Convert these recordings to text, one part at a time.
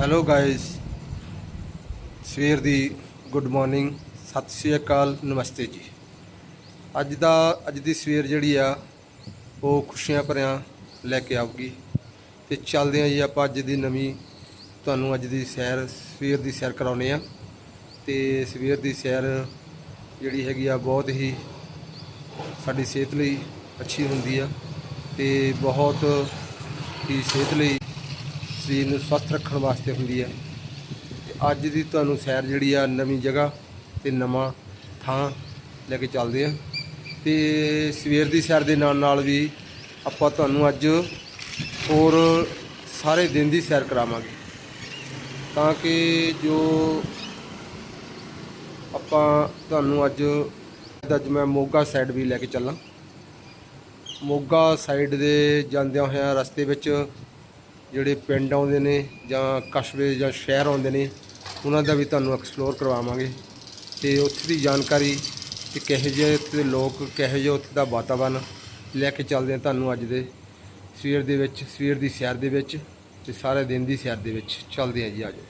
Hello guys ਸਵੇਰ ਦੀ good morning ਸਤਿ ਸ਼੍ਰੀ ਅਕਾਲ, ਨਮਸਤੇ ਜੀ। ਅੱਜ ਦਾ, ਅੱਜ ਦੀ ਸਵੇਰ ਜਿਹੜੀ ਆ ਉਹ ਖੁਸ਼ੀਆਂ ਭਰਿਆ ਲੈ ਕੇ ਆਊਗੀ। ਤੇ ਚੱਲਦੇ ਆ ਜੀ ਆਪਾਂ ਅੱਜ ਦੀ ਨਵੀਂ, ਤੁਹਾਨੂੰ ਅੱਜ ਦੀ ਸੈਰ, ਸਵੇਰ ਦੀ ਸੈਰ ਕਰਾਉਨੇ ਆ। ਤੇ ਸਵੇਰ ਦੀ ਸੈਰ ਜਿਹੜੀ ਹੈਗੀ ਆ, ਬਹੁਤ ਹੀ ਸਾਡੀ ਸਿਹਤ ਲਈ ਅੱਛੀ ਹੁੰਦੀ ਆ। ਤੇ ਬਹੁਤ ਹੀ ਸਿਹਤ ਲਈ ਸਰੀਰ ਨੂੰ ਸਵਸਥ ਰੱਖਣ ਵਾਸਤੇ ਹੁੰਦੀ ਹੈ ਤੇ ਅੱਜ ਦੀ ਤੁਹਾਨੂੰ ਸੈਰ ਜਿਹੜੀ ਆ, ਨਵੀਂ ਜਗ੍ਹਾ ਤੇ ਨਵਾਂ ਥਾਂ ਲੈ ਕੇ ਚੱਲਦੇ ਆ। ਤੇ ਸਵੇਰ ਦੀ ਸੈਰ ਦੇ ਨਾਲ ਨਾਲ ਵੀ ਆਪਾਂ ਤੁਹਾਨੂੰ ਅੱਜ ਹੋਰ ਸਾਰੇ ਦਿਨ ਦੀ ਸੈਰ ਕਰਾਵਾਂਗੇ। ਤਾਂ ਕਿ ਜੋ ਆਪਾਂ ਤੁਹਾਨੂੰ ਅੱਜ ਅੱਜ ਮੈਂ ਮੋਗਾ ਸਾਈਡ ਵੀ ਲੈ ਕੇ ਚੱਲਾਂ। ਮੋਗਾ ਸਾਈਡ ਦੇ ਜਾਂਦਿਆਂ ਹੋਇਆਂ ਰਸਤੇ ਵਿੱਚ ਜਿਹੜੇ ਪਿੰਡ ਆਉਂਦੇ ਨੇ ਜਾਂ ਕਸਬੇ ਜਾਂ ਸ਼ਹਿਰ ਆਉਂਦੇ ਨੇ, ਉਹਨਾਂ ਦਾ ਵੀ ਤੁਹਾਨੂੰ ਐਕਸਪਲੋਰ ਕਰਵਾਵਾਂਗੇ। ਤੇ ਉੱਥੇ ਦੀ ਜਾਣਕਾਰੀ ਤੇ ਕਿਹੋ ਜਿਹੇ ਉੱਥੇ ਦੇ ਲੋਕ, ਕਿਹੋ ਜਿਹਾ ਉੱਥੇ ਦਾ ਵਾਤਾਵਰਨ ਲੈ ਕੇ ਚੱਲਦੇ ਆ ਤੁਹਾਨੂੰ ਅੱਜ ਦੇ ਸਵੇਰ ਦੇ ਵਿੱਚ, ਸਵੇਰ ਦੀ ਸੈਰ ਦੇ ਵਿੱਚ ਤੇ ਸਾਰੇ ਦਿਨ ਦੀ ਸੈਰ ਦੇ ਵਿੱਚ। ਚੱਲਦੇ ਆ ਜੀ ਆਜੋ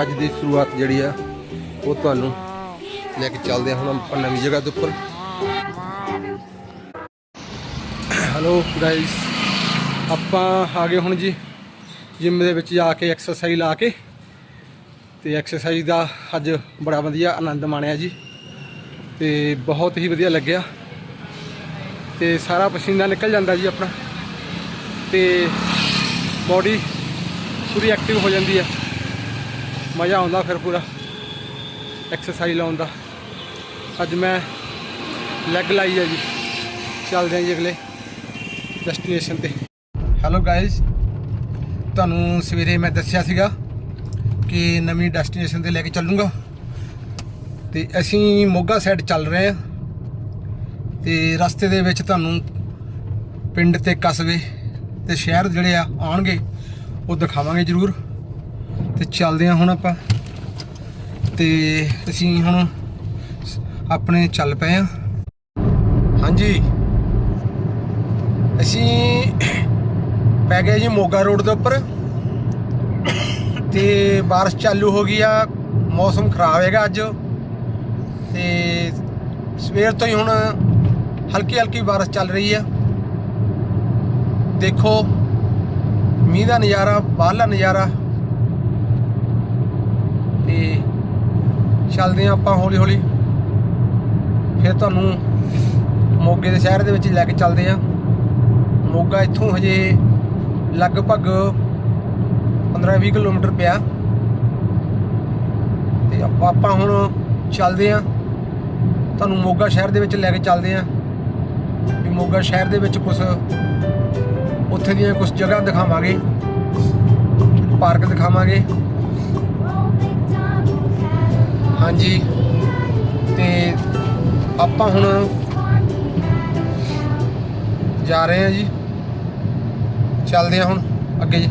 ਅੱਜ ਦੀ ਸ਼ੁਰੂਆਤ ਜਿਹੜੀ ਆ, ਉਹ ਤੁਹਾਨੂੰ ਲੈ ਕੇ ਚੱਲਦੇ ਹਾਂ ਹੁਣ ਆਪਾਂ ਨਵੀਂ ਜਗ੍ਹਾ ਦੇ ਉੱਪਰ। ਹੈਲੋ ਗਾਇਸ ਆਪਾਂ ਆ ਗਏ ਹੁਣ ਜੀ ਜਿਮ ਦੇ ਵਿੱਚ ਜਾ ਕੇ ਐਕਸਰਸਾਈਜ਼ ਲਾ ਕੇ, ਤੇ ਐਕਸਰਸਾਈਜ਼ ਦਾ ਅੱਜ ਬੜਾ ਵਧੀਆ ਆਨੰਦ ਮਾਣਿਆ ਜੀ, ਤੇ ਬਹੁਤ ਹੀ ਵਧੀਆ ਲੱਗਿਆ। ਤੇ ਸਾਰਾ ਪਸੀਨਾ ਨਿਕਲ ਜਾਂਦਾ ਜੀ ਆਪਣਾ, ਤੇ ਬਾਡੀ ਪੂਰੀ ਐਕਟਿਵ ਹੋ ਜਾਂਦੀ ਹੈ ਮਜ਼ਾ ਆਉਂਦਾ ਫਿਰ ਪੂਰਾ ਐਕਸਰਸਾਈਜ਼ ਲਾਉਣ ਦਾ। ਅੱਜ ਮੈਂ ਲੈਗ ਲਾਈ ਹੈ ਜੀ। ਚੱਲਦੇ ਹਾਂ ਜੀ ਅਗਲੇ ਡੈਸਟੀਨੇਸ਼ਨ ਤੇ। ਹੈਲੋ ਗਾਇਜ਼ ਤੁਹਾਨੂੰ ਸਵੇਰੇ ਮੈਂ ਦੱਸਿਆ ਸੀਗਾ ਕਿ ਨਵੀਂ ਡੈਸਟੀਨੇਸ਼ਨ ਤੇ ਲੈ ਕੇ ਚੱਲੂੰਗਾ। ਤੇ ਅਸੀਂ ਮੋਗਾ ਸਾਈਡ ਚੱਲ ਰਹੇ ਹਾਂ ਤੇ ਰਸਤੇ ਦੇ ਵਿੱਚ ਤੁਹਾਨੂੰ ਪਿੰਡ ਤੇ ਕਸਬੇ ਤੇ ਸ਼ਹਿਰ ਜਿਹੜੇ ਆ ਆਉਣਗੇ, ਉਹ ਦਿਖਾਵਾਂਗੇ ਜ਼ਰੂਰ। ਤੇ ਚੱਲਦੇ ਹਾਂ ਹੁਣ ਆਪਾਂ। ਤੇ ਅਸੀਂ ਹੁਣ ਆਪਣੇ ਚੱਲ ਪਏ ਆ ਹਾਂਜੀ। ਅਸੀਂ ਪੈ ਗਏ ਜੀ ਮੋਗਾ ਰੋਡ ਦੇ ਉੱਪਰ। ਤੇ ਬਾਰਿਸ਼ ਚਾਲੂ ਹੋ ਗਈ ਆ। ਮੌਸਮ ਖਰਾਬ ਹੈਗਾ ਅੱਜ। ਤੇ ਸਵੇਰ ਤੋਂ ਹੀ ਹੁਣ ਹਲਕੀ ਹਲਕੀ ਬਾਰਿਸ਼ ਚੱਲ ਰਹੀ ਆ। ਦੇਖੋ, ਮੀਂਹ ਦਾ ਨਜ਼ਾਰਾ, ਬਾਹਰਲਾ ਨਜ਼ਾਰਾ। ਤੇ ਚੱਲਦੇ ਹਾਂ ਆਪਾਂ ਹੌਲੀ ਹੌਲੀ। ਫਿਰ ਤੁਹਾਨੂੰ ਮੋਗੇ ਦੇ ਸ਼ਹਿਰ ਦੇ ਵਿੱਚ ਲੈ ਕੇ ਚੱਲਦੇ ਹਾਂ। ਮੋਗਾ ਇੱਥੋਂ ਹਜੇ ਲਗਭਗ 15-20 ਕਿਲੋਮੀਟਰ ਪਿਆ। ਤੇ ਆਪਾਂ ਹੁਣ ਚੱਲਦੇ ਹਾਂ। ਤੁਹਾਨੂੰ ਮੋਗਾ ਸ਼ਹਿਰ ਦੇ ਵਿੱਚ ਲੈ ਕੇ ਚੱਲਦੇ ਹਾਂ। ਵੀ ਮੋਗਾ ਸ਼ਹਿਰ ਦੇ ਵਿੱਚ ਕੁਝ ਉੱਥੇ ਦੀਆਂ ਕੁਝ ਜਗ੍ਹਾ ਦਿਖਾਵਾਂਗੇ। ਪਾਰਕ ਦਿਖਾਵਾਂਗੇ। ਹਾਂਜੀ। ਤੇ ਆਪਾਂ ਹੁਣ ਜਾ ਰਹੇ ਹਾਂ ਜੀ। ਚੱਲਦੇ ਹਾਂ ਹੁਣ ਅੱਗੇ ਜੀ।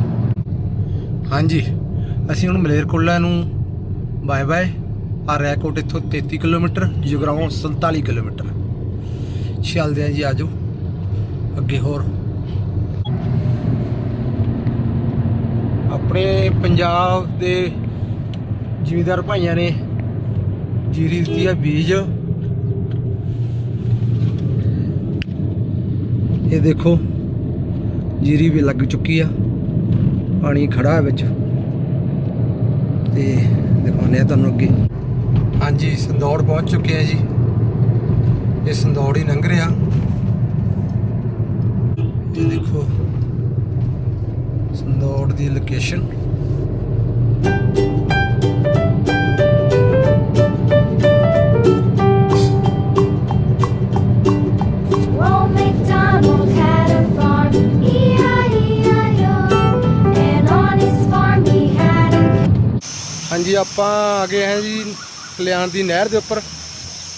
ਹਾਂਜੀ, ਅਸੀਂ ਹੁਣ ਮਲੇਰਕੋਟਲਾ ਨੂੰ ਬਾਏ ਬਾਏ। ਆ ਰੈਕੋਟ ਇੱਥੋਂ 33 ਕਿਲੋਮੀਟਰ, ਜਗਰਾਉਂ 47 ਕਿਲੋਮੀਟਰ। ਚੱਲਦੇ ਹਾਂ ਜੀ ਆਜੋ ਅੱਗੇ ਹੋਰ। ਆਪਣੇ ਪੰਜਾਬ ਦੇ ਜ਼ਿਮੀਦਾਰ ਭਾਈਆਂ ਨੇ ਜੀਰੀ ਦਿੱਤੀ ਆ ਬੀਜ। ਇਹ ਦੇਖੋ, ਜੀਰੀ ਵੀ ਲੱਗ ਚੁੱਕੀ ਆ। ਪਾਣੀ ਖੜਾ ਵਿੱਚ। ਤੇ ਦਿਖਾਉਂਦੇ ਆ ਤੁਹਾਨੂੰ ਅੱਗੇ। ਹਾਂਜੀ, ਸੰਦੌੜ ਪਹੁੰਚ ਚੁੱਕੇ ਆ ਜੀ। ਇਹ ਸੰਦੌੜ ਹੀ ਲੰਘ ਰਿਹਾ। ਇਹ ਦੇਖੋ, ਸੰਦੌੜ ਦੀ ਲੋਕੇਸ਼ਨ ਆਪਾਂ ਆ ਗਏ ਹਾਂ ਜੀ ਕਲਿਆਣ ਦੀ ਨਹਿਰ ਦੇ ਉੱਪਰ।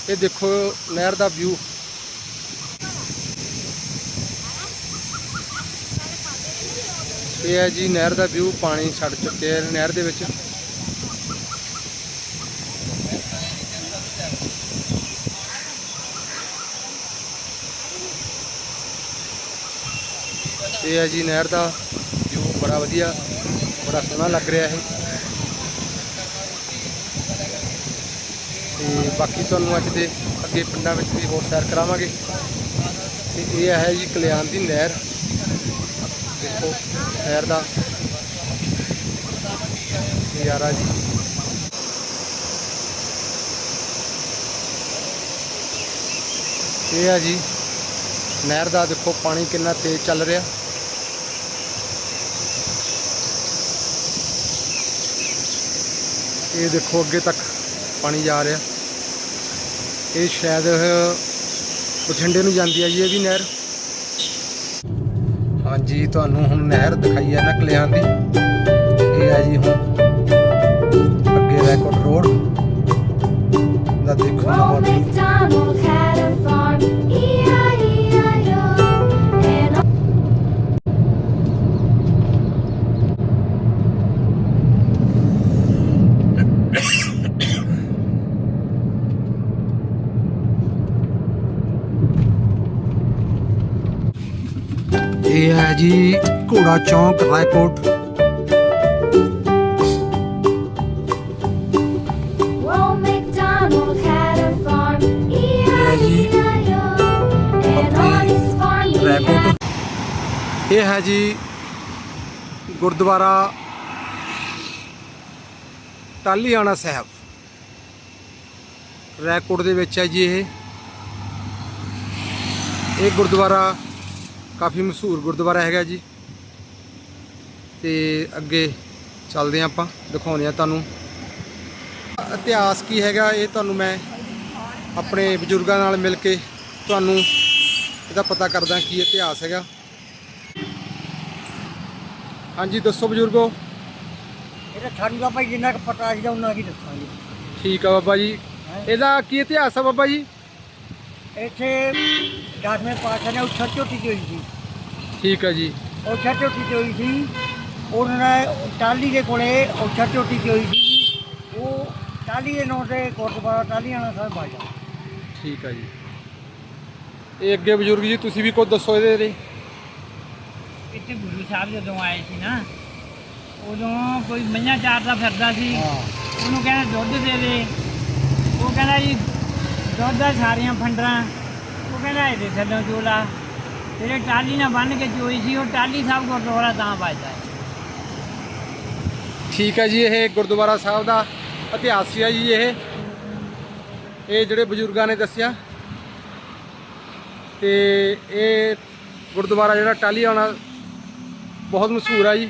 ਇਹ ਦੇਖੋ ਨਹਿਰ ਦਾ ਵਿਊ ਇਹ ਹੈ ਜੀ ਨਹਿਰ ਦਾ ਵਿਊ ਪਾਣੀ ਛੱਡ ਚੁੱਕਿਆ ਹੈ ਨਹਿਰ ਦੇ ਵਿੱਚ। ਇਹ ਹੈ ਜੀ ਨਹਿਰ ਦਾ ਵਿਊ ਬੜਾ ਵਧੀਆ, ਬੜਾ ਸੋਹਣਾ ਲੱਗ ਰਿਹਾ ਹੈ ਤੇ ਬਾਕੀ ਤੁਹਾਨੂੰ ਅੱਜ ਦੇ ਅੱਗੇ ਪਿੰਡਾਂ ਵਿੱਚ ਵੀ ਹੋਰ ਸੈਰ ਕਰਾਵਾਂਗੇ। ਤੇ ਇਹ ਹੈ ਜੀ ਕਲਿਆਣ ਦੀ ਨਹਿਰ। ਦੇਖੋ, ਨਹਿਰ ਦਾ ਨਜ਼ਾਰਾ ਜੀ। ਇਹ ਆ ਜੀ, ਨਹਿਰ ਦਾ ਦੇਖੋ ਪਾਣੀ ਕਿੰਨਾ ਤੇਜ਼ ਚੱਲ ਰਿਹਾ। ਇਹ ਦੇਖੋ ਅੱਗੇ ਤੱਕ ਪਾਣੀ ਜਾ ਰਿਹਾ। ਇਹ ਸ਼ਾਇਦ ਬਠਿੰਡੇ ਨੂੰ ਜਾਂਦੀ ਹੈ ਜੀ ਇਹ ਵੀ ਨਹਿਰ। ਹਾਂਜੀ ਤੁਹਾਨੂੰ ਹੁਣ ਨਹਿਰ ਦਿਖਾਈ ਹੈ ਨਾ ਕਲਿਆਣ ਦੀ। ਇਹ ਹੈ ਜੀ ਹੁਣ ਅੱਗੇ ਰੈਕੋਰਡ ਰੋਡ। ਦਾ ਦੇਖੋ ਨਵਾਂ Old farm he had Raikot ਇਹ ਹੈ ਜੀ ਗੁਰਦੁਆਰਾ ਟਾਲੀਆਣਾ ਸਾਹਿਬ। ਰਾਏਕੋਟ ਦੇ ਵਿੱਚ ਹੈ ਜੀ ਇਹ। ਇਹ ਗੁਰਦੁਆਰਾ ਕਾਫੀ ਮਸ਼ਹੂਰ ਗੁਰਦੁਆਰਾ ਹੈਗਾ ਜੀ। ਤੇ ਅੱਗੇ ਚੱਲਦੇ ਆਪਾਂ ਦਿਖਾਉਂਦੇ ਹਾਂ ਤੁਹਾਨੂੰ। ਇਤਿਹਾਸ ਕੀ ਹੈਗਾ ਇਹ ਤੁਹਾਨੂੰ ਮੈਂ ਆਪਣੇ ਬਜ਼ੁਰਗਾਂ ਨਾਲ ਮਿਲ ਕੇ ਤੁਹਾਨੂੰ ਇਹਦਾ ਪਤਾ ਕਰਦਾ ਕੀ ਇਤਿਹਾਸ ਹੈਗਾ। ਹਾਂਜੀ ਦੱਸੋ ਬਜ਼ੁਰਗੋ। ਇਹਦਾ ਸਾਨੂੰ ਭਾਈ ਜਿੰਨਾ ਕੁ ਪਤਾ ਸੀ ਉਹਨਾਂ ਕੀ ਦੱਸਾਂਗੇ। ਠੀਕ ਆ ਬਾਬਾ ਜੀ। ਇਹਦਾ ਕੀ ਇਤਿਹਾਸ ਆ ਬਾਬਾ ਜੀ? ਇੱਥੇ ਦਸਵੇਂ ਪਾਤਸ਼ਾਹ ਨੇ ਉੱਛਾ ਝੋਟੀ ਹੋਈ ਸੀ। ਠੀਕ ਆ ਜੀ। ਉੱਛਾ ਝੋਟੀ ਹੋਈ ਸੀ। ਉਹਨਾਂ ਨੇ ਟਾਲੀ ਦੇ ਕੋਲੇ ਉੱਛਾ ਝੋਟੀ ਹੋਈ ਸੀ। ਉਹ ਟਾਲੀ ਦੇ ਨਾਂ ਤੇ ਗੁਰਦੁਆਰਾ ਟਾਲੀਆਣਾ ਸਾਹਿਬ ਬਾਜਾ ਠੀਕ ਆ ਜੀ। ਇਹ ਅੱਗੇ ਬਜ਼ੁਰਗ ਜੀ ਤੁਸੀਂ ਵੀ ਕੁਝ ਦੱਸੋ ਇਹਦੇ ਦੇ ਇੱਥੇ ਗੁਰੂ ਸਾਹਿਬ ਜਦੋਂ ਆਏ ਸੀ ਨਾ ਉਦੋਂ ਕੋਈ ਮਈਆਂ ਚਾਰਦਾ ਫਿਰਦਾ ਸੀ। ਹਾਂ। ਉਹਨੂੰ ਕਹਿੰਦਾ ਦੁੱਧ ਦੇ ਦੇ। ਉਹ ਕਹਿੰਦਾ ਜੀ ਦੁੱਧ ਸਾਰੀਆਂ ਫੰਡਰਾਂ। ਉਹ ਕਹਿੰਦਾ, ਇਹਦੇ ਥੱਲੋਂ ਚੋਲਾ। ਤੇਰੇ ਟਾਲੀ ਨਾਲ ਬੰਨ ਕੇ ਚੋਈ ਸੀ, ਉਹ ਟਾਲੀ ਸਾਹਿਬ ਗੁਰਦੁਆਰਾ ਤਾਂ ਵੱਜਦਾ ਹੈ। ਠੀਕ ਹੈ ਜੀ, ਇਹ ਗੁਰਦੁਆਰਾ ਸਾਹਿਬ ਦਾ ਇਤਿਹਾਸ ਹੈ ਜੀ ਇਹ। ਇਹ ਜਿਹੜੇ ਬਜ਼ੁਰਗਾਂ ਨੇ ਦੱਸਿਆ। ਤੇ ਇਹ ਗੁਰਦੁਆਰਾ ਜਿਹੜਾ ਟਾਲੀਆਣਾ ਬਹੁਤ ਮਸ਼ਹੂਰ ਆ ਜੀ,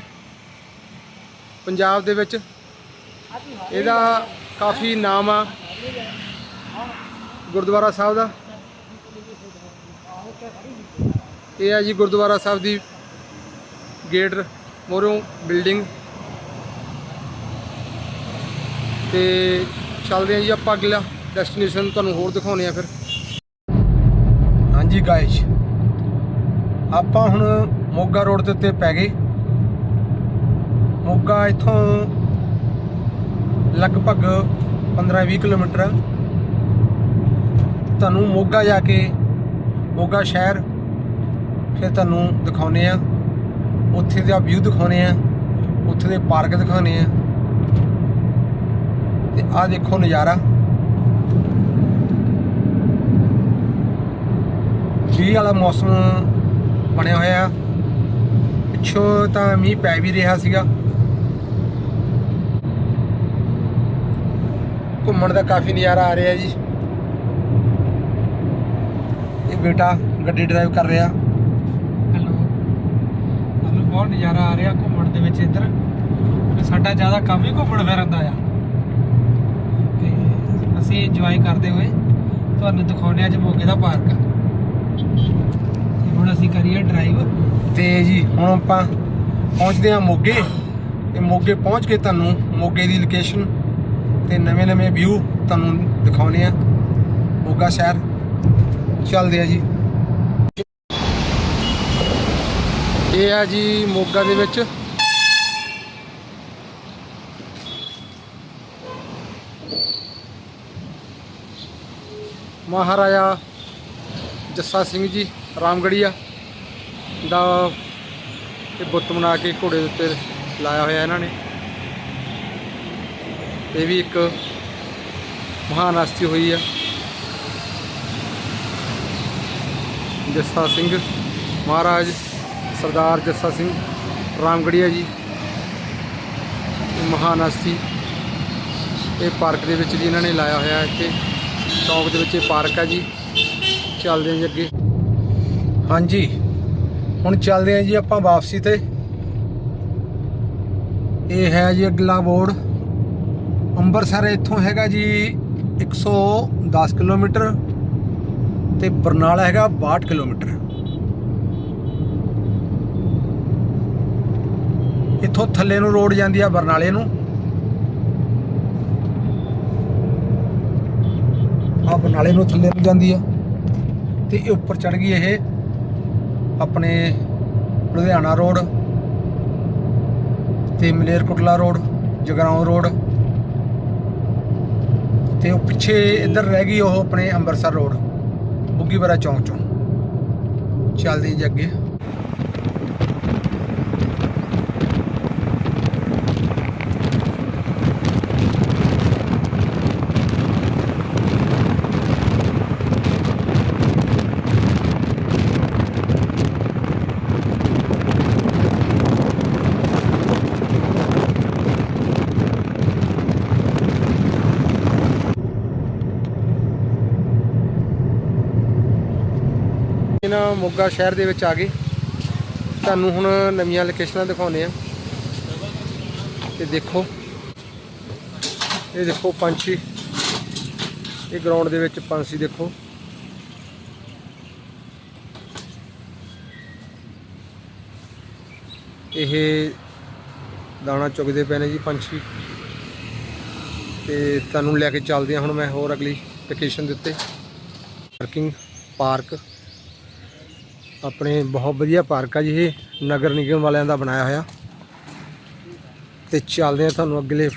ਪੰਜਾਬ ਦੇ ਵਿੱਚ। ਇਹਦਾ ਕਾਫੀ ਨਾਮ ਆ। ਗੁਰਦੁਆਰਾ ਸਾਹਿਬ ਦਾ? ਇਹ ਹੈ ਜੀ ਗੁਰਦੁਆਰਾ ਸਾਹਿਬ ਦੀ ਗੇਟ ਮੋਰੋਂ ਬਿਲਡਿੰਗ। ਤੇ ਚੱਲਦੇ ਹਾਂ ਜੀ ਆਪਾਂ ਅਗਲਾ ਡੈਸਟੀਨੇਸ਼ਨ ਤੁਹਾਨੂੰ ਹੋਰ ਦਿਖਾਉਣੇ ਆ ਫਿਰ। ਹਾਂਜੀ ਗਾਇਸ ਆਪਾਂ ਹੁਣ ਮੋਗਾ ਰੋਡ ਦੇ ਉੱਤੇ ਪੈ ਗਏ। ਮੋਗਾ ਇੱਥੋਂ ਲਗਭਗ 15-20 ਕਿਲੋਮੀਟਰ ਹੈ ਤੁਹਾਨੂੰ ਮੋਗਾ ਜਾ ਕੇ, ਮੋਗਾ ਸ਼ਹਿਰ, ਫਿਰ ਤੁਹਾਨੂੰ ਦਿਖਾਉਨੇ ਆ ਉੱਥੇ ਦਾ ਵਿਊ ਦਿਖਾਉਨੇ ਆ ਉੱਥੇ ਦੇ ਪਾਰਕ ਦਿਖਾਉਨੇ ਆ ਤੇ ਆਹ ਦੇਖੋ ਨਜ਼ਾਰਾ। ਮੀਂਹ ਵਾਲਾ ਮੌਸਮ ਬਣਿਆ ਹੋਇਆ ਪਿੱਛੋਂ ਤਾਂ ਮੀਂਹ ਪੈ ਵੀ ਰਿਹਾ ਸੀਗਾ। ਘੁੰਮਣ ਦਾ ਕਾਫੀ ਨਜ਼ਾਰਾ ਆ ਰਿਹਾ ਜੀ। ਬੇਟਾ ਗੱਡੀ ਡਰਾਈਵ ਕਰ ਰਿਹਾ। ਹੈਲੋ ਸਾਨੂੰ ਬਹੁਤ ਨਜ਼ਾਰਾ ਆ ਰਿਹਾ ਘੁੰਮਣ ਦੇ ਵਿੱਚ ਇੱਧਰ। ਸਾਡਾ ਜ਼ਿਆਦਾ ਕੰਮ ਹੀ ਘੁੰਮਣ ਫਿਰਨ ਦਾ ਆ। ਤੇ ਅਸੀਂ ਇੰਜੋਏ ਕਰਦੇ ਹੋਏ ਤੁਹਾਨੂੰ ਦਿਖਾਉਂਦੇ ਅੱਜ ਮੋਗੇ ਦਾ ਪਾਰਕ ਹੁਣ ਅਸੀਂ ਕਰੀਏ ਡਰਾਈਵ ਤੇ ਜੀ ਹੁਣ ਆਪਾਂ ਪਹੁੰਚਦੇ ਹਾਂ ਮੋਗੇ। ਤੇ ਮੋਗੇ ਪਹੁੰਚ ਕੇ ਤੁਹਾਨੂੰ ਮੋਗੇ ਦੀ ਲੋਕੇਸ਼ਨ ਤੇ ਨਵੇਂ ਨਵੇਂ ਵਿਊ ਤੁਹਾਨੂੰ ਦਿਖਾਉਣੇ ਆ ਮੋਗਾ ਸ਼ਹਿਰ। ਚੱਲਦੇ ਆ ਜੀ। ਇਹ ਆ ਜੀ ਮੋਗਾ ਦੇ ਵਿੱਚ। ਮਹਾਰਾਜਾ ਜੱਸਾ ਸਿੰਘ ਜੀ ਰਾਮਗੜੀਆ ਦਾ ਇਹ ਬੁੱਤ ਬਣਾ ਕੇ ਘੋੜੇ ਦੇ ਉੱਤੇ ਲਾਇਆ ਹੋਇਆ ਇਹਨਾਂ ਨੇ। ਇਹ ਵੀ ਇੱਕ ਮਹਾਨ ਹਸਤੀ ਹੋਈ ਆ। ਜੱਸਾ ਸਿੰਘ ਮਹਾਰਾਜ, ਸਰਦਾਰ ਜੱਸਾ ਸਿੰਘ ਰਾਮਗੜੀਆ ਜੀ ਮਹਾਨ ਹਸਤੀ। ਇਹ ਪਾਰਕ ਦੇ ਵਿੱਚ ਵੀ ਇਹਨਾਂ ਨੇ ਲਾਇਆ ਹੋਇਆ ਇੱਥੇ। ਚੌਂਕ ਦੇ ਵਿੱਚ ਇਹ ਪਾਰਕ ਹੈ ਜੀ। ਚੱਲਦੇ ਹਾਂ ਜੀ ਅੱਗੇ। ਹਾਂਜੀ, ਹੁਣ ਚੱਲਦੇ ਹਾਂ ਜੀ ਆਪਾਂ ਵਾਪਸੀ ਤੇ। ਇਹ ਹੈ ਜੀ ਅਗਲਾ ਬੋਰਡ। ਅੰਮ੍ਰਿਤਸਰ ਇੱਥੋਂ ਹੈਗਾ ਜੀ 110 ਕਿਲੋਮੀਟਰ। ਤੇ ਬਰਨਾਲਾ ਹੈਗਾ 62 ਕਿਲੋਮੀਟਰ। ਇੱਥੋਂ ਥੱਲੇ ਨੂੰ ਰੋਡ ਜਾਂਦੀ ਆ ਬਰਨਾਲੇ ਨੂੰ। ਆ ਬਰਨਾਲੇ ਨੂੰ ਥੱਲੇ ਨੂੰ ਜਾਂਦੀ ਆ। ਤੇ ਇਹ ਉੱਪਰ ਚੜ ਗਈ ਇਹ ਆਪਣੇ ਲੁਧਿਆਣਾ ਰੋਡ ਤੇ ਮਲੇਰਕੋਟਲਾ ਰੋਡ, ਜਗਰਾਉਂ ਰੋਡ। ਤੇ ਉਹ ਪਿੱਛੇ ਇੱਧਰ ਰਹਿ ਗਈ ਉਹ ਆਪਣੇ ਅੰਮ੍ਰਿਤਸਰ ਰੋਡ। ਬੁੱਗੀਪੁਰਾ ਚੌਂਕ ਚੋਂ। ਚੱਲਦੇ ਜੀ ਅੱਗੇ। ਇਹਨਾਂ ਮੋਗਾ ਸ਼ਹਿਰ ਦੇ ਵਿੱਚ ਆ ਗਏ। ਤੁਹਾਨੂੰ ਹੁਣ ਨਵੀਆਂ ਲੋਕੇਸ਼ਨਾਂ ਦਿਖਾਉਂਦੇ ਆ ਤੇ ਦੇਖੋ। ਇਹ ਦੇਖੋ ਪੰਛੀ। ਇਹ ਗਰਾਊਂਡ ਦੇ ਵਿੱਚ ਪੰਛੀ ਦੇਖੋ। ਇਹ ਦਾਣਾ ਚੁਗਦੇ ਪਏ ਨੇ ਜੀ ਪੰਛੀ। ਤੇ ਤੁਹਾਨੂੰ ਲੈ ਕੇ ਚੱਲਦੇ ਹਾਂ ਹੁਣ ਮੈਂ ਹੋਰ ਅਗਲੀ ਲੋਕੇਸ਼ਨ ਦੇ ਉੱਤੇ। ਪਾਰਕਿੰਗ ਪਾਰਕ ਆਪਣੇ ਬਹੁਤ ਵਧੀਆ ਪਾਰਕ ਆ ਜੀ ਇਹ, ਨਗਰ ਨਿਗਮ ਵਾਲਿਆਂ ਦਾ ਬਣਾਇਆ ਹੋਇਆ। ਤੇ ਚੱਲਦੇ ਆ ਤੁਹਾਨੂੰ ਅਗਲੇ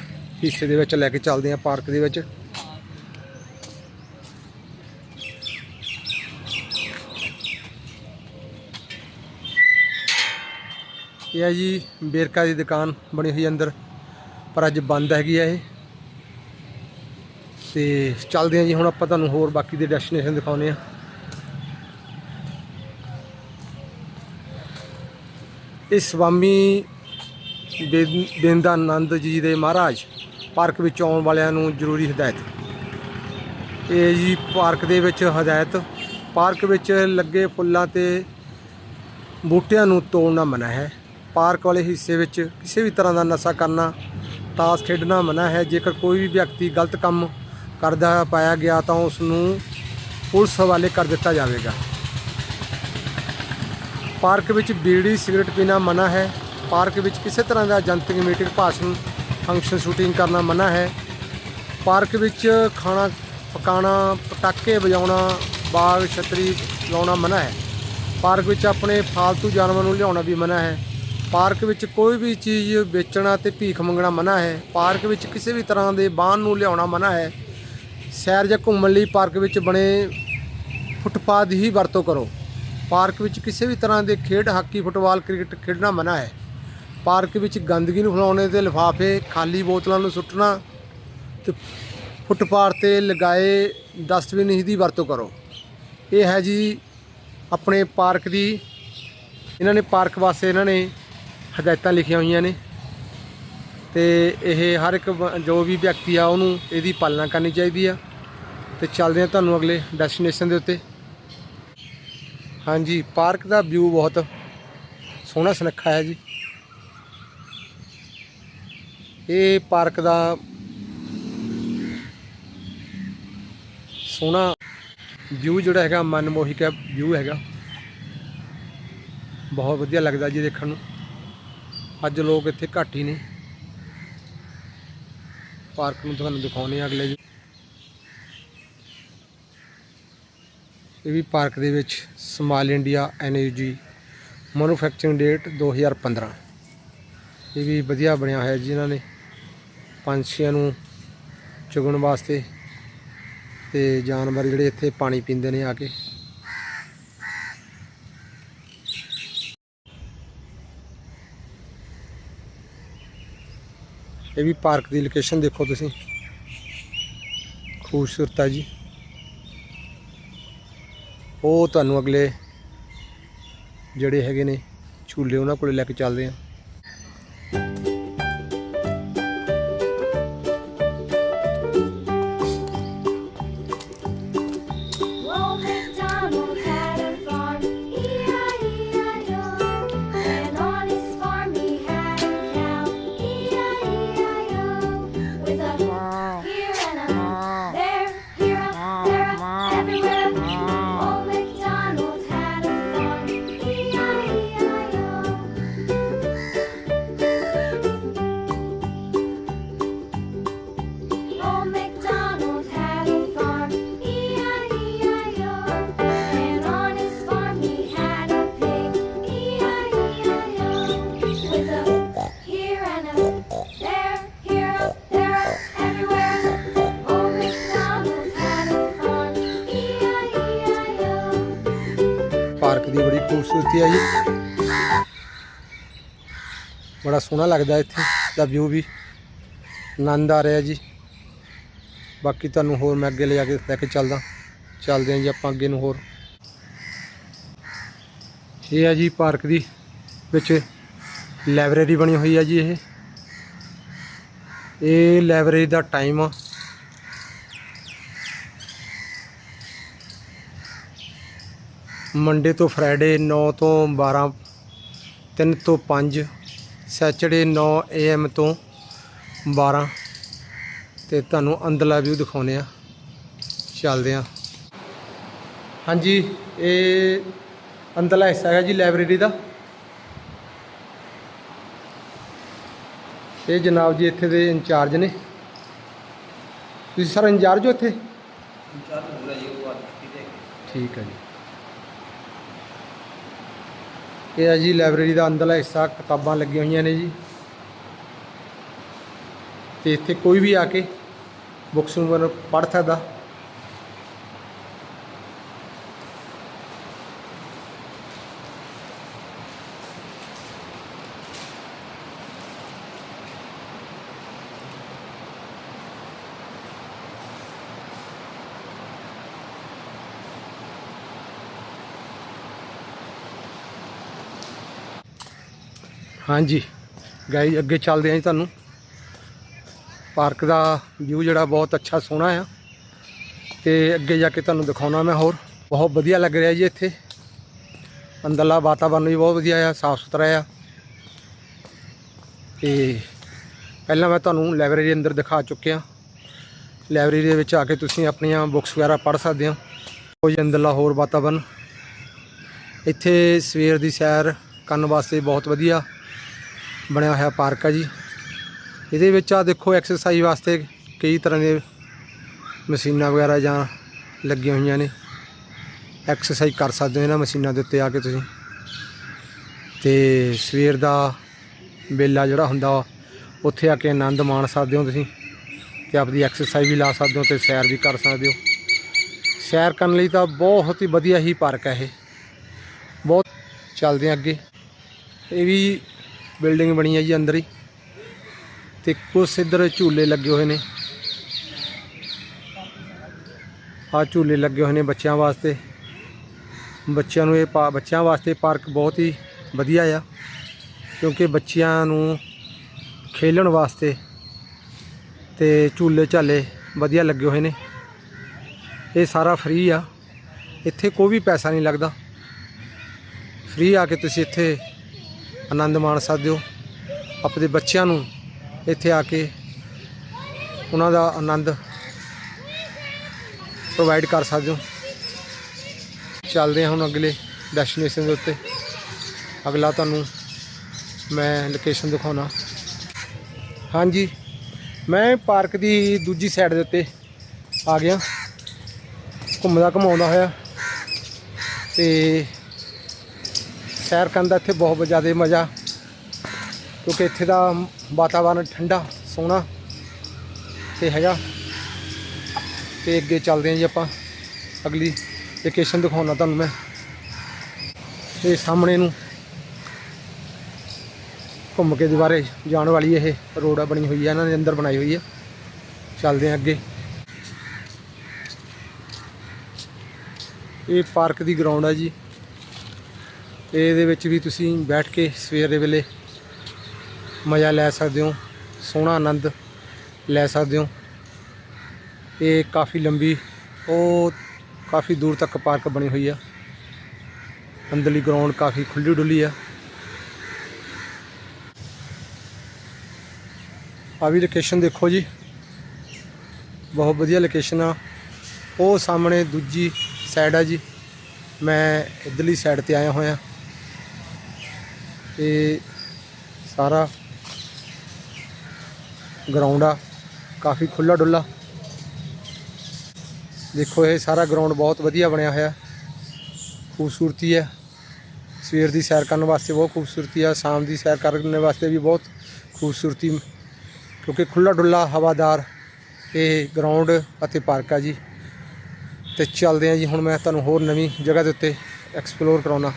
ਹਿੱਸੇ ਦੇ ਵਿੱਚ ਲੈ ਕੇ ਚੱਲਦੇ ਆ ਪਾਰਕ ਦੇ ਵਿੱਚ। ਇਹ ਹੈ ਜੀ ਬੇਰਕਾ ਦੀ ਦੁਕਾਨ ਬਣੀ ਹੋਈ ਅੰਦਰ, ਪਰ ਅੱਜ ਬੰਦ ਹੈਗੀ ਆ ਇਹ। ਤੇ ਚੱਲਦੇ ਆ ਜੀ, ਹੁਣ ਆਪਾਂ ਤੁਹਾਨੂੰ ਹੋਰ ਬਾਕੀ ਦੇ ਡੈਸਟੀਨੇਸ਼ਨ ਦਿਖਾਉਨੇ ਆ। ਇਹ ਸਵਾਮੀ ਬੇਦ- ਬੇਦਾਨੰਦ ਜੀ ਦੇ ਮਹਾਰਾਜ ਪਾਰਕ ਵਿੱਚ ਆਉਣ ਵਾਲਿਆਂ ਨੂੰ ਜ਼ਰੂਰੀ ਹਦਾਇਤ। ਇਹ ਜੀ ਪਾਰਕ ਦੇ ਵਿੱਚ ਹਦਾਇਤ, ਪਾਰਕ ਵਿੱਚ ਲੱਗੇ ਫੁੱਲਾਂ ਤੇ ਬੂਟਿਆਂ ਨੂੰ ਤੋੜਨਾ ਮਨਾ ਹੈ। ਪਾਰਕ ਵਾਲੇ ਹਿੱਸੇ ਵਿੱਚ ਕਿਸੇ ਵੀ ਤਰ੍ਹਾਂ ਦਾ ਨਸ਼ਾ ਕਰਨਾ, ਤਾਸ਼ ਖੇਡਣਾ ਮਨਾ ਹੈ। ਜੇਕਰ ਕੋਈ ਵੀ ਵਿਅਕਤੀ ਗਲਤ ਕੰਮ ਕਰਦਾ ਪਾਇਆ ਗਿਆ ਤਾਂ ਉਸ ਨੂੰ ਪੁਲਿਸ ਹਵਾਲੇ ਕਰ ਦਿੱਤਾ ਜਾਵੇਗਾ। ਪਾਰਕ ਵਿੱਚ ਬੀੜੀ ਸਿਗਰਟ ਪੀਣਾ ਮਨਾ ਹੈ। ਪਾਰਕ ਵਿੱਚ ਕਿਸੇ ਤਰ੍ਹਾਂ ਦਾ ਜਨਤਕ ਮੀਟਿੰਗ ਭਾਸ਼ਣ ਫੰਕਸ਼ਨ ਸ਼ੂਟਿੰਗ ਕਰਨਾ ਮਨਾ ਹੈ। ਪਾਰਕ ਵਿੱਚ ਖਾਣਾ ਪਕਾਉਣਾ ਪਟਾਕੇ ਵਜਾਉਣਾ, ਬਾਗ ਛਤਰੀ ਲਾਉਣਾ ਮਨਾ ਹੈ। ਪਾਰਕ ਵਿੱਚ ਆਪਣੇ ਫਾਲਤੂ ਜਾਨਵਰ ਨੂੰ ਲਿਆਉਣਾ ਵੀ ਮਨਾ ਹੈ। ਪਾਰਕ ਵਿੱਚ ਕੋਈ ਵੀ ਚੀਜ਼ ਵੇਚਣਾ ਤੇ ਭੀਖ ਮੰਗਣਾ ਮਨਾ ਹੈ। ਪਾਰਕ ਵਿੱਚ ਕਿਸੇ ਵੀ ਤਰ੍ਹਾਂ ਦੇ ਬਾਹਨ ਨੂੰ ਲਿਆਉਣਾ ਮਨਾ ਹੈ। ਸੈਰ ਜਾਂ ਘੁੰਮਣ ਲਈ ਪਾਰਕ ਵਿੱਚ ਬਣੇ ਫੁੱਟਪਾਥ ਦੀ ਹੀ ਵਰਤੋਂ ਕਰੋ। ਪਾਰਕ ਵਿੱਚ ਕਿਸੇ ਵੀ ਤਰ੍ਹਾਂ ਦੇ ਖੇਡ, ਹਾਕੀ, ਫੁੱਟਬਾਲ, ਕ੍ਰਿਕਟ ਖੇਡਣਾ ਮਨਾ ਹੈ। ਪਾਰਕ ਵਿੱਚ ਗੰਦਗੀ ਨੂੰ ਫੈਲਾਉਣੇ ਤੇ ਲਿਫਾਫੇ, ਖਾਲੀ ਬੋਤਲਾਂ ਨੂੰ ਸੁੱਟਣਾ ਤੇ ਫੁੱਟਪਾਥ ਤੇ ਲਗਾਏ ਡਸਟਬਿਨ ਦੀ ਵਰਤੋਂ ਕਰੋ। ਇਹ ਹੈ ਜੀ ਆਪਣੇ ਪਾਰਕ ਦੀ, ਇਹਨਾਂ ਨੇ ਪਾਰਕ ਵਾਸਤੇ ਇਹਨਾਂ ਨੇ ਹਦਾਇਤਾਂ ਲਿਖੀਆਂ ਹੋਈਆਂ ਨੇ ਤੇ ਇਹ ਹਰ ਇੱਕ ਜੋ ਵੀ ਵਿਅਕਤੀ ਆ ਉਹਨੂੰ ਇਹਦੀ ਪਾਲਣਾ ਕਰਨੀ ਚਾਹੀਦੀ ਆ। ਤੇ ਚੱਲਦੇ ਆ ਤੁਹਾਨੂੰ ਅਗਲੇ ਡੈਸਟੀਨੇਸ਼ਨ ਦੇ ਉੱਤੇ। ਹਾਂਜੀ, ਪਾਰਕ ਦਾ ਵਿਊ ਬਹੁਤ ਸੋਹਣਾ ਸੁਨੱਖਾ ਹੈ ਜੀ। ਇਹ ਪਾਰਕ ਦਾ ਸੋਹਣਾ ਵਿਊ ਜਿਹੜਾ ਹੈਗਾ, ਮਨਮੋਹਿਕ ਹੈ ਵਿਊ ਹੈਗਾ। ਬਹੁਤ ਵਧੀਆ ਲੱਗਦਾ ਜੀ ਦੇਖਣ ਨੂੰ। ਅੱਜ ਲੋਕ ਇੱਥੇ ਘੱਟ ਹੀ ਨੇ। ਪਾਰਕ ਨੂੰ ਤੁਹਾਨੂੰ ਦਿਖਾਉਣੇ ਆ ਅਗਲੇ ਇਹ ਵੀ ਪਾਰਕ ਦੇ ਵਿੱਚ ਸਮਾਲ ਇੰਡੀਆ ਐਨਯੂਜੀ ਮੈਨੂਫੈਕਚਰਿੰਗ ਡੇਟ 2015 ਇਹ ਵੀ ਵਧੀਆ ਬਣਿਆ ਹੋਇਆ ਜੀ ਇਹਨਾਂ ਨੇ। ਪੰਛੀਆਂ ਨੂੰ ਚੁਗਣ ਵਾਸਤੇ ਤੇ ਜਾਨਵਰ ਜਿਹੜੇ ਇੱਥੇ ਪਾਣੀ ਪੀਂਦੇ ਨੇ ਆ ਕੇ। ਇਹ ਵੀ ਪਾਰਕ ਦੀ ਲੋਕੇਸ਼ਨ ਦੇਖੋ ਤੁਸੀਂ। ਖੂਬਸੂਰਤ ਹੈ ਜੀ। ਉਹ ਤੁਹਾਨੂੰ ਅਗਲੇ ਜਿਹੜੇ ਹੈਗੇ ਨੇ ਝੂਲੇ ਉਹਨਾਂ ਕੋਲੇ ਲੈ ਕੇ ਚੱਲਦੇ ਆ ਪਾਰਕ ਦੀ ਬੜੀ ਖੂਬਸੂਰਤੀ ਹੈ ਜੀ। ਬੜਾ ਸੋਹਣਾ ਲੱਗਦਾ ਇੱਥੇ, ਦਾ ਵਿਊ ਵੀ। ਆਨੰਦ ਆ ਰਿਹਾ ਜੀ। ਬਾਕੀ ਤੁਹਾਨੂੰ ਹੋਰ ਮੈਂ ਅੱਗੇ ਲਿਜਾ ਕੇ ਲੈ ਕੇ ਚੱਲਦਾ। ਚੱਲਦੇ ਹਾਂ ਜੀ ਆਪਾਂ ਅੱਗੇ ਨੂੰ ਹੋਰ। ਇਹ ਹੈ ਜੀ ਪਾਰਕ ਦੀ ਵਿੱਚ ਲਾਇਬ੍ਰੇਰੀ ਬਣੀ ਹੋਈ ਹੈ ਜੀ ਇਹ। ਇਹ ਲਾਇਬ੍ਰੇਰੀ ਦਾ ਟਾਈਮ ਆ। ਮੰਡੇ ਤੋਂ ਫਰਾਈਡੇ 9 ਤੋਂ 12 3 ਤੋਂ 5 ਸੈਚਰਡੇ 9 AM ਤੋਂ 12 ਤੇ ਤੁਹਾਨੂੰ ਅੰਦਰਲਾ ਵਿਊ ਦਿਖਾਉਨੇ ਆ ਚੱਲਦੇ ਆ ਹਾਂਜੀ ਇਹ ਅੰਦਰਲਾ ਹਿੱਸਾ ਹੈਗਾ ਜੀ ਲਾਇਬ੍ਰੇਰੀ ਦਾ। ਇਹ ਜਨਾਬ ਜੀ ਇੱਥੇ ਦੇ ਇੰਚਾਰਜ ਨੇ। ਤੁਸੀਂ ਸਰ ਇੰਚਾਰਜ ਹੋ ਇੱਥੇ? ਠੀਕ ਹੈ ਜੀ। ਇਹ ਹੈ ਜੀ ਲਾਇਬ੍ਰੇਰੀ ਦਾ ਅੰਦਰਲਾ ਹਿੱਸਾ, ਕਿਤਾਬਾਂ ਲੱਗੀਆਂ ਹੋਈਆਂ ਨੇ ਜੀ। ਤੇ ਇੱਥੇ ਕੋਈ ਵੀ ਆ ਕੇ ਬੁੱਕਸ ਨੂੰ ਪੜ੍ਹ ਸਕਦਾ। ਹਾਂਜੀ। ਗਾਈ ਅੱਗੇ ਚੱਲਦੇ ਹਾਂ ਜੀ ਤੁਹਾਨੂੰ। ਪਾਰਕ ਦਾ ਵਿਊ ਜਿਹੜਾ ਬਹੁਤ ਅੱਛਾ ਸੋਹਣਾ ਆ। ਤੇ ਅੱਗੇ ਜਾ ਕੇ ਤੁਹਾਨੂੰ ਦਿਖਾਉਣਾ ਮੈਂ ਹੋਰ। ਬਹੁਤ ਵਧੀਆ ਲੱਗ ਰਿਹਾ ਜੀ ਇੱਥੇ। ਅੰਦਰਲਾ ਵਾਤਾਵਰਨ ਵੀ ਬਹੁਤ ਵਧੀਆ ਆ, ਸਾਫ਼ ਸੁਥਰਾ ਆ। ਤੇ ਪਹਿਲਾਂ ਮੈਂ ਤੁਹਾਨੂੰ ਲਾਇਬ੍ਰੇਰੀ ਅੰਦਰ ਦਿਖਾ ਚੁੱਕਿਆ। ਲਾਇਬ੍ਰੇਰੀ ਦੇ ਵਿੱਚ ਆ ਕੇ ਤੁਸੀਂ ਆਪਣੀਆਂ ਬੁੱਕਸ ਵਗੈਰਾ ਪੜ੍ਹ ਸਕਦੇ ਹੋ ਕੋਈ ਅੰਦਰਲਾ ਹੋਰ ਵਾਤਾਵਰਨ। ਇੱਥੇ ਸਵੇਰ ਦੀ ਸੈਰ ਕਰਨ ਵਾਸਤੇ ਬਹੁਤ ਵਧੀਆ। ਬਣਿਆ ਹੋਇਆ ਪਾਰਕ ਹੈ ਜੀ। ਇਹਦੇ ਵਿੱਚ ਆ ਦੇਖੋ ਐਕਸਰਸਾਈਜ਼ ਵਾਸਤੇ ਕਈ ਤਰ੍ਹਾਂ ਦੇ ਮਸ਼ੀਨਾਂ ਵਗੈਰਾ ਜਾਂ ਲੱਗੀਆਂ ਹੋਈਆਂ ਨੇ। ਐਕਸਰਸਾਈਜ਼ ਕਰ ਸਕਦੇ ਹੋ ਇਹਨਾਂ ਮਸ਼ੀਨਾਂ ਦੇ ਉੱਤੇ ਆ ਕੇ ਤੁਸੀਂ। ਤੇ ਸਵੇਰ ਦਾ ਵੇਲਾ ਜਿਹੜਾ ਹੁੰਦਾ ਵਾ, ਉੱਥੇ ਆ ਕੇ ਆਨੰਦ ਮਾਣ ਸਕਦੇ ਹੋ ਤੁਸੀਂ ਤੇ ਆਪਦੀ ਐਕਸਰਸਾਈਜ਼ ਵੀ ਲਾ ਸਕਦੇ ਹੋ ਤੇ ਸੈਰ ਵੀ ਕਰ ਸਕਦੇ ਹੋ। ਸੈਰ ਕਰਨ ਲਈ ਤਾਂ ਬਹੁਤ ਹੀ ਵਧੀਆ ਹੀ ਪਾਰਕ ਹੈ ਇਹ। ਬਹੁਤ ਚੱਲਦੇ ਹਾਂ ਅੱਗੇ। ਇਹ ਵੀ ਬਿਲਡਿੰਗ ਬਣੀ ਹੈ ਜੀ ਅੰਦਰ ਹੀ। ਤੇ ਕੁਛ ਇੱਧਰ ਝੂਲੇ ਲੱਗੇ ਹੋਏ ਨੇ। ਆ ਝੂਲੇ ਲੱਗੇ ਹੋਏ ਨੇ ਬੱਚਿਆਂ ਵਾਸਤੇ। ਬੱਚਿਆਂ ਨੂੰ ਇਹ ਪਾ, ਬੱਚਿਆਂ ਵਾਸਤੇ ਪਾਰਕ ਬਹੁਤ ਹੀ ਵਧੀਆ ਆ। ਕਿਉਂਕਿ ਬੱਚਿਆਂ ਨੂੰ ਖੇਲਣ ਵਾਸਤੇ ਤੇ ਝੂਲੇ ਝਾਲੇ ਵਧੀਆ ਲੱਗੇ ਹੋਏ ਨੇ। ਇਹ ਸਾਰਾ ਫ੍ਰੀ ਆ। ਇੱਥੇ ਕੋਈ ਵੀ ਪੈਸਾ ਨਹੀਂ ਲੱਗਦਾ। ਫ੍ਰੀ ਆ ਕੇ ਤੁਸੀਂ ਇੱਥੇ ਆਨੰਦ ਮਾਣ ਸਕਦੇ ਹੋ ਆਪਣੇ ਬੱਚਿਆਂ ਨੂੰ ਇੱਥੇ ਆ ਕੇ ਉਹਨਾਂ ਦਾ ਆਨੰਦ ਪ੍ਰੋਵਾਈਡ ਕਰ ਸਕਦੇ ਹੋ ਚੱਲਦੇ ਹਾਂ ਹੁਣ ਅਗਲੇ ਡੈਸਟੀਨੇਸ਼ਨ ਦੇ ਉੱਤੇ। ਅਗਲਾ ਤੁਹਾਨੂੰ ਮੈਂ ਲੋਕੇਸ਼ਨ ਦਿਖਾਉਣਾ। ਹਾਂਜੀ, ਮੈਂ ਪਾਰਕ ਦੀ ਦੂਜੀ ਸਾਈਡ ਦੇ ਉੱਤੇ ਆ ਗਿਆ। ਘੁੰਮਦਾ ਘਮਾਉਂਦਾ ਹੋਇਆ। ਤੇ ਸੈਰ ਕਰਨ ਦਾ ਇੱਥੇ ਬਹੁਤ ਜ਼ਿਆਦਾ ਮਜ਼ਾ। ਕਿਉਂਕਿ ਇੱਥੇ ਦਾ ਵਾਤਾਵਰਨ ਠੰਡਾ, ਸੋਹਣਾ ਤੇ ਹੈਗਾ। ਤੇ ਅੱਗੇ ਚੱਲਦੇ ਹਾਂ ਜੀ ਆਪਾਂ। ਅਗਲੀ ਲੋਕੇਸ਼ਨ ਦਿਖਾਉਣਾ ਤੁਹਾਨੂੰ ਮੈਂ। ਇਹ ਸਾਹਮਣੇ ਨੂੰ ਘੁੰਮ ਕੇ ਦੁਬਾਰੇ ਜਾਣ ਵਾਲੀ ਇਹ ਰੋਡ ਬਣੀ ਹੋਈ ਹੈ ਇਹਨਾਂ ਨੇ ਅੰਦਰ ਬਣਾਈ ਹੋਈ ਹੈ ਚੱਲਦੇ ਹਾਂ ਅੱਗੇ। ਇਹ ਪਾਰਕ ਦੀ ਗਰਾਊਂਡ ਹੈ ਜੀ। ਇਹਦੇ ਵਿੱਚ ਵੀ ਤੁਸੀਂ ਬੈਠ ਕੇ ਸਵੇਰ ਦੇ ਵੇਲੇ ਮਜ਼ਾ ਲੈ ਸਕਦੇ ਹੋ, ਸੋਹਣਾ ਆਨੰਦ ਲੈ ਸਕਦੇ ਹੋ। ਇਹ ਕਾਫੀ ਲੰਬੀ, ਉਹ ਕਾਫੀ ਦੂਰ ਤੱਕ ਪਾਰਕ ਬਣੀ ਹੋਈ ਆ। ਅੰਦਰਲੀ ਗਰਾਊਂਡ ਕਾਫੀ ਖੁੱਲੀ ਡੁੱਲੀ ਆ। ਆ ਵੀ ਲੋਕੇਸ਼ਨ ਦੇਖੋ ਜੀ। ਬਹੁਤ ਵਧੀਆ ਲੋਕੇਸ਼ਨ ਆ। ਉਹ ਸਾਹਮਣੇ ਦੂਜੀ ਸਾਈਡ ਆ ਜੀ। ਮੈਂ ਇਧਰਲੀ ਸਾਈਡ ਤੇ ਆਇਆ ਹੋਇਆ। ਤੇ ਸਾਰਾ ਗਰਾਊਂਡ ਆ, ਕਾਫੀ ਖੁੱਲਾ ਡੁੱਲਾ ਦੇਖੋ, ਇਹ ਸਾਰਾ ਗਰਾਊਂਡ ਬਹੁਤ ਵਧੀਆ ਬਣਿਆ ਹੋਇਆ। ਖੂਬਸੂਰਤੀ ਹੈ। ਸਵੇਰ ਦੀ ਸੈਰ ਕਰਨ ਵਾਸਤੇ ਬਹੁਤ ਖੂਬਸੂਰਤੀ ਆ, ਸ਼ਾਮ ਦੀ ਸੈਰ ਕਰਨ ਵਾਸਤੇ ਵੀ ਬਹੁਤ ਖੂਬਸੂਰਤੀ, ਕਿਉਂਕਿ ਖੁੱਲਾ ਡੁੱਲਾ ਹਵਾਦਾਰ ਇਹ ਗਰਾਊਂਡ ਅਤੇ ਪਾਰਕ ਆ ਜੀ। ਤੇ ਚੱਲਦੇ ਆ ਜੀ, ਹੁਣ ਮੈਂ ਤੁਹਾਨੂੰ ਹੋਰ ਨਵੀਂ ਜਗ੍ਹਾ ਦੇ ਉੱਤੇ ਐਕਸਪਲੋਰ ਕਰਾਉਣਾ।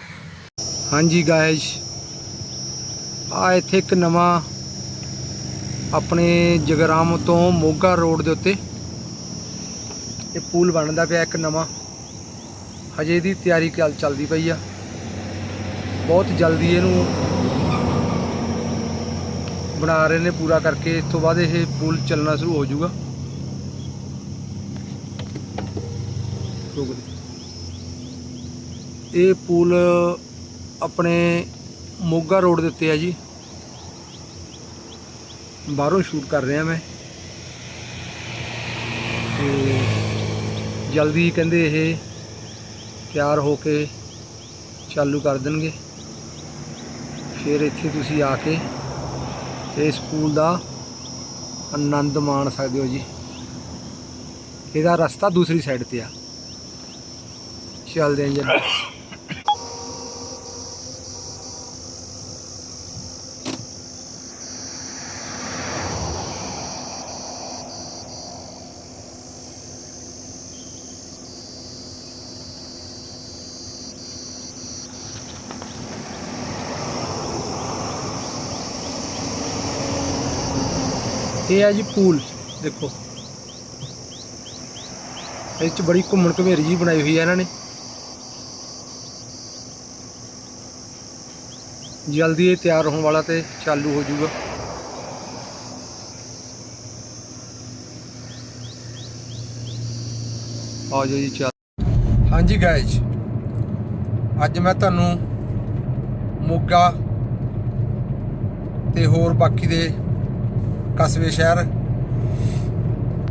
ਹਾਂਜੀ ਗਾਇਜ਼ ਆ ਇੱਥੇ ਇੱਕ ਨਵਾਂ ਆਪਣੇ ਜਗਰਾਮ ਤੋਂ ਮੋਗਾ ਰੋਡ ਦੇ ਉੱਤੇ ਇਹ ਪੂਲ ਬਣਦਾ ਪਿਆ, ਇੱਕ ਨਵਾਂ। ਹਜੇ ਇਹਦੀ ਤਿਆਰੀ ਚੱਲ, ਚੱਲਦੀ ਪਈ ਆ। ਬਹੁਤ ਜਲਦੀ ਇਹਨੂੰ ਬਣਾ ਰਹੇ ਨੇ ਪੂਰਾ ਕਰਕੇ। ਇਸ ਤੋਂ ਬਾਅਦ ਇਹ ਪੂਲ ਚੱਲਣਾ ਸ਼ੁਰੂ ਹੋ ਜਾਊਗਾ। ਇਹ ਪੂਲ ਆਪਣੇ ਮੋਗਾ ਰੋਡ ਦੇ ਉੱਤੇ ਆ ਜੀ। ਬਾਹਰੋਂ ਸ਼ੂਟ ਕਰ ਰਿਹਾ ਮੈਂ। ਤੇ ਜਲਦੀ ਕਹਿੰਦੇ ਇਹ ਤਿਆਰ ਹੋ ਕੇ ਚਾਲੂ ਕਰ ਦੇਣਗੇ। ਫਿਰ ਇੱਥੇ ਤੁਸੀਂ ਆ ਕੇ ਇਸ ਪੂਲ ਦਾ ਆਨੰਦ ਮਾਣ ਸਕਦੇ ਹੋ ਜੀ। ਇਹਦਾ ਰਸਤਾ ਦੂਸਰੀ ਸਾਈਡ ਤੇ ਆ। ਚੱਲਦੇ ਹਾਂ ਜੀ। ਇਹ ਹੈ ਜੀ ਪੂਲ, ਦੇਖੋ। ਇਹ ਚ ਬੜੀ ਘੁੰਮਣ ਘਮੇਰੀ ਜੀ ਬਣਾਈ ਹੋਈ ਹੈ ਇਹਨਾਂ ਨੇ। ਜਲਦੀ ਇਹ ਤਿਆਰ ਹੋਣ ਵਾਲਾ ਤੇ ਚਾਲੂ ਹੋ ਜਾਊਗਾ। ਆ ਜਾਓ ਜੀ ਚੱਲ ਹਾਂਜੀ ਗਾਇਜ਼ ਅੱਜ ਮੈਂ ਤੁਹਾਨੂੰ ਮੋਗਾ ਤੇ ਹੋਰ ਬਾਕੀ ਦੇ ਕਸਬੇ ਸ਼ਹਿਰ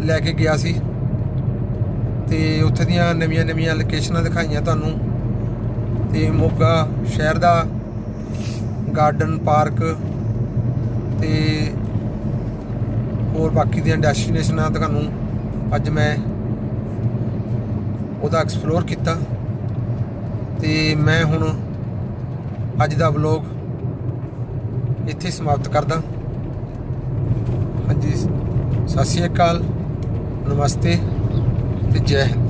ਲੈ ਕੇ ਗਿਆ ਸੀ। ਤੇ ਉੱਥੇ ਦੀਆਂ ਨਵੀਆਂ ਨਵੀਆਂ ਲੋਕੇਸ਼ਨਾਂ ਦਿਖਾਈਆਂ ਤੁਹਾਨੂੰ। ਤੇ ਮੋਗਾ ਸ਼ਹਿਰ ਦਾ ਗਾਰਡਨ ਪਾਰਕ ਤੇ ਹੋਰ ਬਾਕੀ ਦੀਆਂ ਡੈਸਟੀਨੇਸ਼ਨਾਂ ਤੁਹਾਨੂੰ ਅੱਜ ਮੈਂ ਉਹਦਾ ਐਕਸਪਲੋਰ ਕੀਤਾ। ਤੇ ਮੈਂ ਹੁਣ ਅੱਜ ਦਾ ਵਲੌਗ ਇੱਥੇ ਸਮਾਪਤ ਕਰਦਾ। ਹਾਂਜੀ ਸਤਿ ਸ਼੍ਰੀ ਅਕਾਲ ਨਮਸਤੇ ਤੇ ਜੈ ਹਿੰਦ।